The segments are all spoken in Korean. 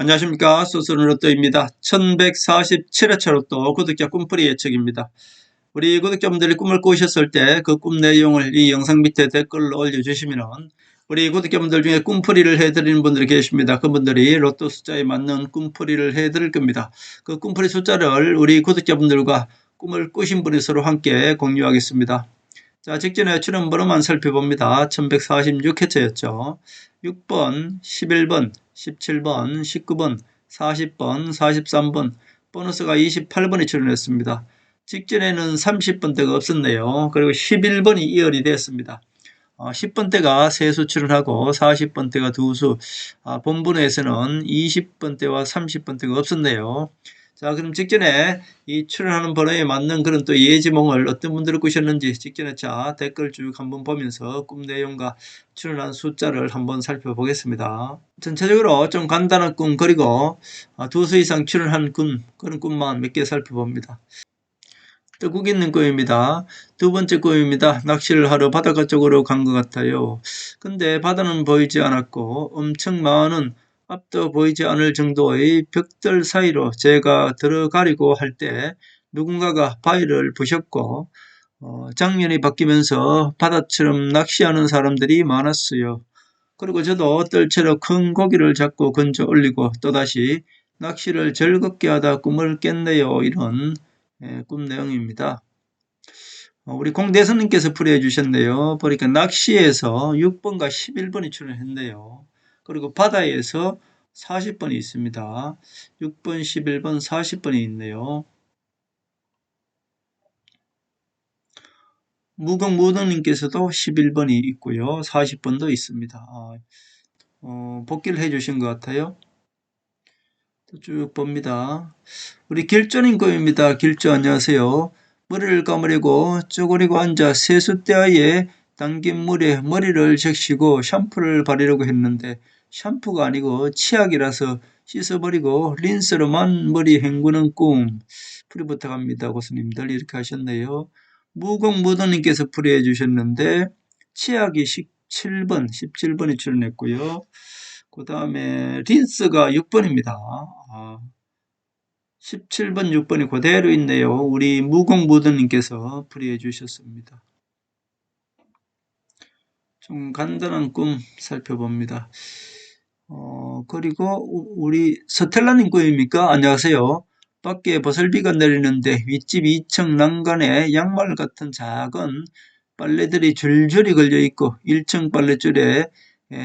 안녕하십니까. 소스는 로또입니다. 1147회차 로또 구독자 꿈풀이 예측입니다. 우리 구독자분들이 꿈을 꾸셨을 때 그 꿈 내용을 이 영상 밑에 댓글로 올려주시면 우리 구독자분들 중에 꿈풀이를 해드리는 분들이 계십니다. 그분들이 로또 숫자에 맞는 꿈풀이를 해드릴 겁니다. 그 꿈풀이 숫자를 우리 구독자분들과 꿈을 꾸신 분이 서로 함께 공유하겠습니다. 자, 직전에 출연번호만 살펴봅니다. 1146회차였죠. 6번, 11번, 17번, 19번, 40번, 43번, 보너스가 28번이 출연했습니다. 직전에는 30번대가 없었네요. 그리고 11번이 이열이 됐습니다. 어, 10번대가 세수 출연하고 40번대가 두수, 아, 본분에서는 20번대와 30번대가 없었네요. 자, 그럼 직전에 이 출연하는 번호에 맞는 그런 또 예지몽을 어떤 분들이 꾸셨는지 직전에 자 댓글 쭉 한번 보면서 꿈 내용과 출연한 숫자를 한번 살펴보겠습니다. 전체적으로 좀 간단한 꿈 그리고 아, 두수 이상 출연한 꿈 그런 꿈만 몇 개 살펴봅니다. 뜨국 있는 꿈입니다. 두 번째 꿈입니다. 낚시를 하러 바닷가 쪽으로 간 것 같아요. 근데 바다는 보이지 않았고 엄청 많은 앞도 보이지 않을 정도의 벽들 사이로 제가 들어가려고 할 때 누군가가 바위를 부셨고 어, 장면이 바뀌면서 바다처럼 낚시하는 사람들이 많았어요. 그리고 저도 뜰채로 큰 고기를 잡고 건져 올리고 또다시 낚시를 즐겁게 하다 꿈을 깼네요. 이런 예, 꿈 내용입니다. 어, 우리 공대선님께서 풀이해 주셨네요. 보니까 낚시에서 6번과 11번이 출연했네요. 그리고 바다에서 40번이 있습니다. 6번, 11번, 40번이 있네요. 무공무등님께서도 11번이 있고요. 40번도 있습니다. 아, 어, 복귀를 해주신 것 같아요. 쭉 봅니다. 우리 길조님 꿈입니다. 길조 안녕하세요. 머리를 감으려고 쪼그리고 앉아 세숫대야에 담긴 물에 머리를 적시고 샴푸를 바르려고 했는데 샴푸가 아니고 치약이라서 씻어버리고 린스로만 머리 헹구는 꿈. 풀이 부탁합니다. 고수님들 이렇게 하셨네요. 무공무도님께서 풀이해 주셨는데 치약이 17번, 17번이 출연했고요. 그 다음에 린스가 6번입니다. 아, 17번, 6번이 그대로 있네요. 우리 무공무도님께서 풀이해 주셨습니다. 좀 간단한 꿈 살펴봅니다. 어, 그리고 우리 서텔라님 꿈입니까? 안녕하세요. 밖에 버슬비가 내리는데 윗집 2층 난간에 양말 같은 작은 빨래들이 줄줄이 걸려 있고 1층 빨래줄에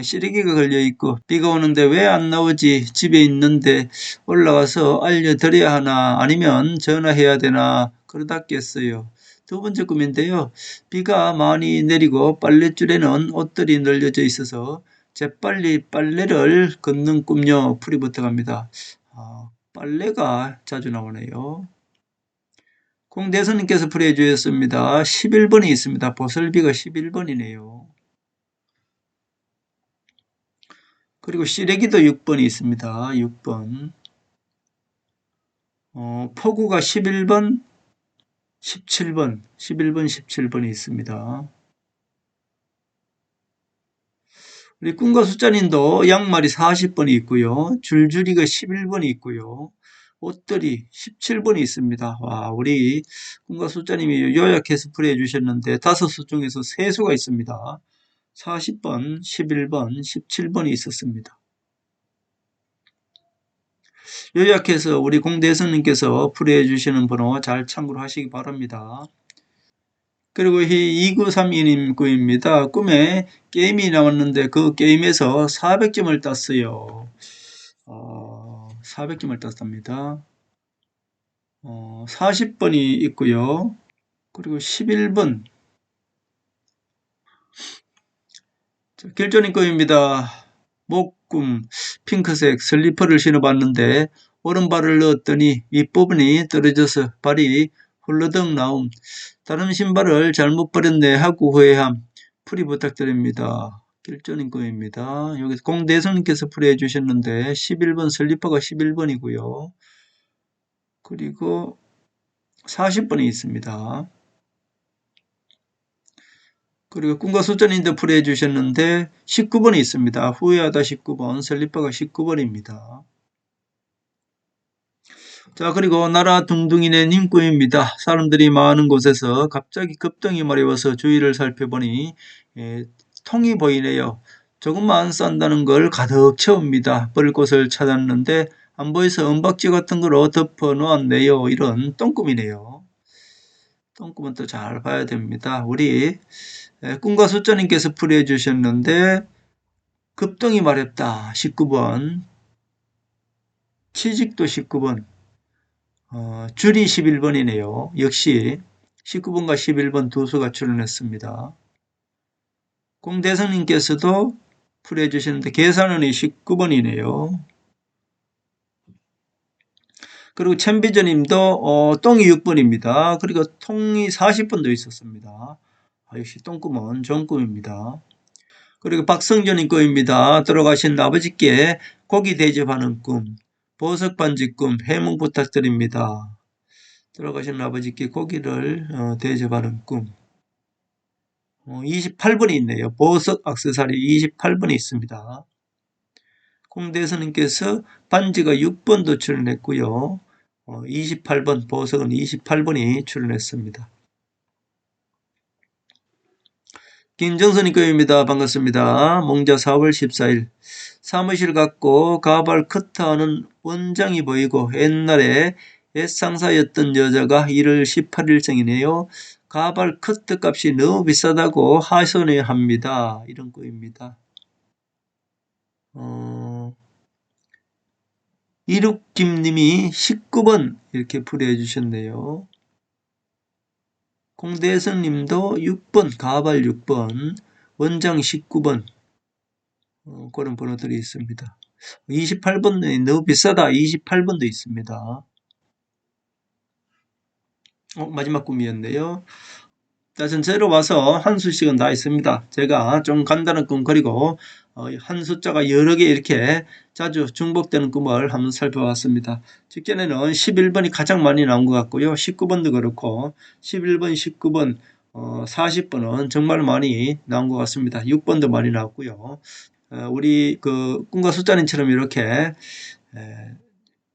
시래기가 걸려 있고 비가 오는데 왜 안 나오지 집에 있는데 올라가서 알려드려야 하나 아니면 전화해야 되나 그러다겠어요. 두 번째 꿈인데요. 비가 많이 내리고 빨래줄에는 옷들이 널려져 있어서 재빨리 빨래를 걷는 꿈요 풀이부터 갑니다. 아, 빨래가 자주 나오네요. 공대선님께서 풀이해 주셨습니다. 11번이 있습니다. 보슬비가 11번이네요. 그리고 시래기도 6번이 있습니다. 6번. 어, 포구가 11번, 17번, 11번, 17번이 있습니다. 우리 꿈과 숫자님도 양말이 40번이 있고요. 줄줄이가 11번이 있고요. 옷들이 17번이 있습니다. 와, 우리 꿈과 숫자님이 요약해서 풀이해 주셨는데 다섯 수 중에서 세 수가 있습니다. 40번, 11번, 17번이 있었습니다. 요약해서 우리 공대선님께서 풀이해 주시는 번호 잘 참고로 하시기 바랍니다. 그리고 이 2932님 꿈입니다. 꿈에 게임이 나왔는데 그 게임에서 400점을 땄어요. 어, 400점을 땄답니다. 어, 40번이 있고요. 그리고 11번. 길조님 꿈입니다. 목꿈 핑크색 슬리퍼를 신어봤는데 오른발을 넣었더니 윗부분이 떨어져서 발이 홀러덩 나옴. 다른 신발을 잘못 버렸네 하고 후회함. 풀이 부탁드립니다. 길조님 꿈입니다. 여기서 공대선님께서 풀이해 주셨는데 11번 슬리퍼가 11번이고요. 그리고 40번이 있습니다. 그리고 꿈과 숫자님도 풀이해 주셨는데 19번이 있습니다. 후회하다 19번, 슬리퍼가 19번입니다. 자, 그리고 나라 둥둥이네 님꿈입니다. 사람들이 많은 곳에서 갑자기 급등이 마려워서 주위를 살펴보니 예, 통이 보이네요. 조금만 싼다는 걸 가득 채웁니다. 버릴 곳을 찾았는데 안 보여서 은박지 같은 거로 덮어 놓았네요. 이런 똥꿈이네요. 똥꿈은 또 잘 봐야 됩니다. 우리 예, 꿈과 숫자님께서 풀이해 주셨는데 급등이 마렵다. 19번 취직도 19번 어, 줄이 11번이네요. 역시 19번과 11번 두 수가 출연했습니다. 공대성님께서도 풀이해 주시는데 계산원이 19번이네요. 그리고 챔비저님도 어, 똥이 6번입니다. 그리고 통이 40번도 있었습니다. 아, 역시 똥꿈은 좋은 꿈입니다. 그리고 박성전님 꿈입니다. 들어가신 아버지께 고기 대접하는 꿈, 보석 반지 꿈, 해몽 부탁드립니다. 들어가신 아버지께 고기를 어, 대접하는 꿈. 어, 28번이 있네요. 보석 악세사리 28번이 있습니다. 공대선님께서 반지가 6번도 출연했고요. 어, 28번 보석은 28번이 출연했습니다. 김정선이 거입니다. 반갑습니다. 몽자 4월 14일 사무실 갖고 가발 커트하는 원장이 보이고 옛날에 옛 상사였던 여자가 1월 18일생이네요. 가발 커트 값이 너무 비싸다고 하소연해 합니다. 이런 거입니다. 어, 이륙김님이 19번 이렇게 풀이해 주셨네요. 공대선님도 6번 가발 6번 원장 19번 어, 그런 번호들이 있습니다. 28번 너무 비싸다 28번도 있습니다. 어, 마지막 꿈이었네요. 자, 전체로 와서 한 수씩은 다 있습니다. 제가 좀 간단한 꿈 그리고 어, 한 숫자가 여러 개 이렇게 자주 중복되는 꿈을 한번 살펴봤습니다. 직전에는 11번이 가장 많이 나온 것 같고요. 19번도 그렇고 11번, 19번, 어, 40번은 정말 많이 나온 것 같습니다. 6번도 많이 나왔고요. 어, 우리 그 꿈과 숫자님처럼 이렇게 에,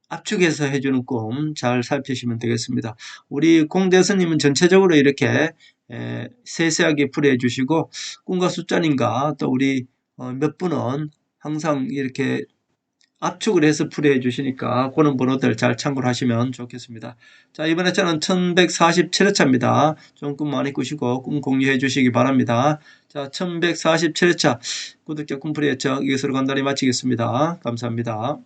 압축해서 해주는 꿈 잘 살피시면 되겠습니다. 우리 공대선님은 전체적으로 이렇게 에, 세세하게 풀이해 주시고 꿈과 숫자님과 또 우리 어, 몇 분은 항상 이렇게 압축을 해서 풀이해 주시니까 그런 번호들 잘 참고를 하시면 좋겠습니다. 자 이번에 저는 1147회차입니다. 좋은 꿈 많이 꾸시고 꿈 공유해 주시기 바랍니다. 자 1147회차 구독자 꿈풀이 해적 이것으로 간단히 마치겠습니다. 감사합니다.